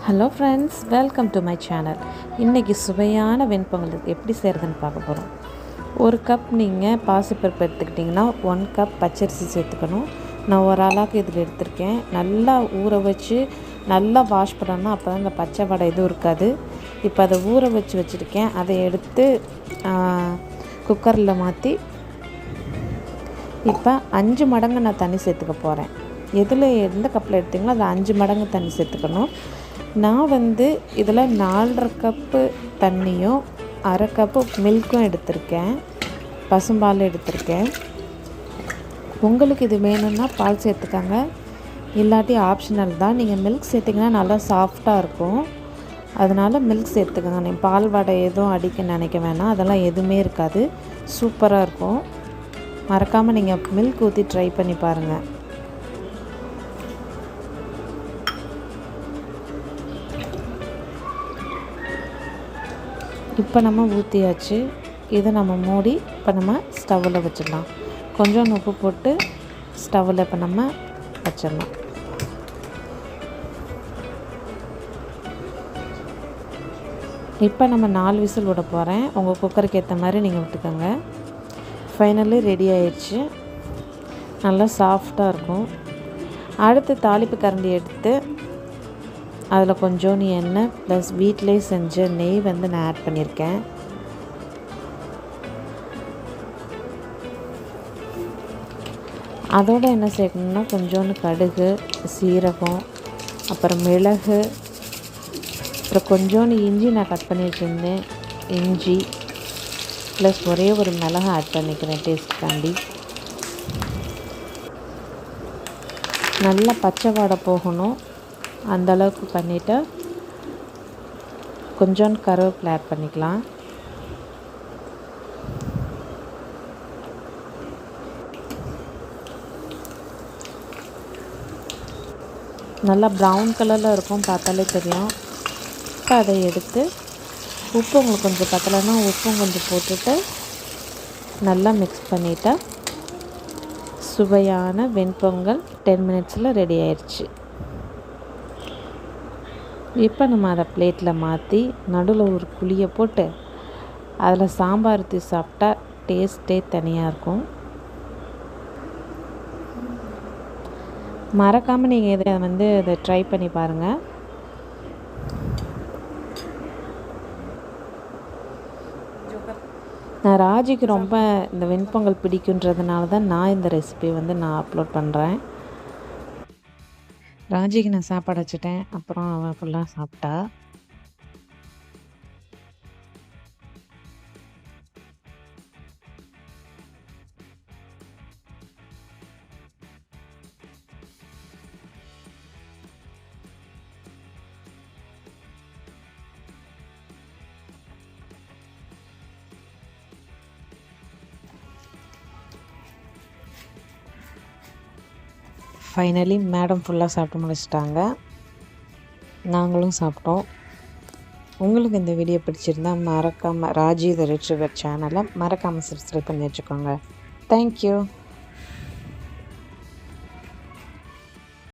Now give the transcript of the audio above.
Hello friends welcome to my channel இன்றைக்கி சுவையான வெண்பொங்கல் எப்படி செய்கிறதுன்னு பார்க்க போகிறோம் ஒரு கப் நீங்கள் பாசிப்பருப்பு எடுத்துக்கிட்டிங்கன்னா ஒன் கப் பச்சரிசி சேர்த்துக்கணும். நான் ஒரு ஆளாக்கு இதில் எடுத்திருக்கேன். நல்லா ஊற வச்சு நல்லா வாஷ் பண்ணணும் அப்போ தான் இந்த பச்சை வடை எதுவும் இருக்காது. இப்போ அதை ஊற வச்சு வச்சுருக்கேன். அதை எடுத்து குக்கரில் மாற்றி இப்போ அஞ்சு மடங்கு நான் தண்ணி சேர்த்துக்க போகிறேன் எதில் எந்த கப்பில் எடுத்தீங்களோ அதை அஞ்சு மடங்கு தண்ணி சேர்த்துக்கணும். நான் வந்து இதில் நாலரை கப்பு தண்ணியும் அரை கப்பு மில்க்கும் எடுத்திருக்கேன். பசும்பால் எடுத்திருக்கேன். உங்களுக்கு இது வேணும்னா பால் சேர்த்துக்கங்க. இல்லாட்டி ஆப்ஷனல் தான். நீங்கள் மில்க் சேர்த்திங்கன்னா நல்லா சாஃப்டாக இருக்கும். அதனால் மில்க் சேர்த்துக்கோங்க. நீ பால் வடை எதுவும் அடிக்க நினைக்க வேணாம். அதெல்லாம் எதுவுமே இருக்காது. சூப்பராக இருக்கும். மறக்காமல் நீங்கள் மில்க் ஊற்றி ட்ரை பண்ணி பாருங்கள் இப்போ நம்ம ஊற்றியாச்சு இதை நம்ம மூடி இப்போ நம்ம ஸ்டவ்வில் வச்சிடலாம். கொஞ்சம் உப்பு போட்டு ஸ்டவ்வில் இப்போ நம்ம வச்சிடலாம். இப்போ நம்ம நாலு விசில் விட போகிறேன் உங்கள் குக்கருக்கு ஏற்ற மாதிரி நீங்கள் விட்டுக்கோங்க. ஃபைனலி ரெடி ஆயிடுச்சு. நல்லா சாஃப்டாக இருக்கும். அடுத்து தாளிப்பு கரண்டி எடுத்து அதில் கொஞ்சோண்டு எண்ணெய் ப்ளஸ் வீட்டிலே செஞ்ச நெய் வந்து நான் ஆட் பண்ணியிருக்கேன். அதோடு என்ன சேர்க்கணும்னா கொஞ்சோண்டு கடுகு சீரகம் அப்புறம் மிளகு அப்புறம் கொஞ்சோண்டு இஞ்சி நான் கட் பண்ணி வச்சுருந்தேன் இஞ்சி ப்ளஸ் ஒரே ஒரு மிளகு ஆட் பண்ணிக்கிறேன் டேஸ்ட்டுக்காண்டி நல்லா பச்சை வாடை போகணும். அந்த அளவுக்கு பண்ணிவிட்டு கொஞ்சோண்டு கருவேப்பிலை ஆட் பண்ணிக்கலாம். நல்லா ப்ரௌன் கலரில் இருக்கும் பார்த்தாலே தெரியும். இப்போ அதை எடுத்து உப்பு உங்களுக்கு கொஞ்சம் பத்தலைன்னா உப்பும் கொஞ்சம் போட்டுட்டு நல்லா மிக்ஸ் பண்ணிவிட்டா சுவையான வெண்பொங்கல் டென் மினிட்ஸில் ரெடி ஆயிடுச்சு இப்போ நம்ம அதை பிளேட்டில் மாற்றி நடுவில் ஒரு குழியை போட்டு அதில் சாம்பார் ஊற்றி சாப்பிட்டா டேஸ்ட்டே தனியாக இருக்கும். மறக்காமல் நீங்கள் இதை வந்து இதை ட்ரை பண்ணி பாருங்கள் நான் ராஜிக்கு ரொம்ப இந்த வெண்பொங்கல் பிடிக்குன்றதுனால தான் நான் இந்த ரெசிபி வந்து நான் அப்லோட் பண்ணுறேன் ராஜிக்கு நான் சாப்பாடு வச்சுட்டேன். அப்புறம் அவன் ஃபுல்லாக சாப்பிட்டா. ஃபைனலி மேடம் ஃபுல்லாக சாப்பிட்டு முடிச்சிட்டாங்க. நாங்களும் சாப்பிட்டோம். உங்களுக்கு இந்த வீடியோ பிடிச்சிருந்தா மறக்காமல் ராஜீவ் ரிட்ரிவர் சேனலை மறக்காமல் சப்ஸ்கிரைப் பண்ணி வச்சுக்கோங்க. தேங்க்யூ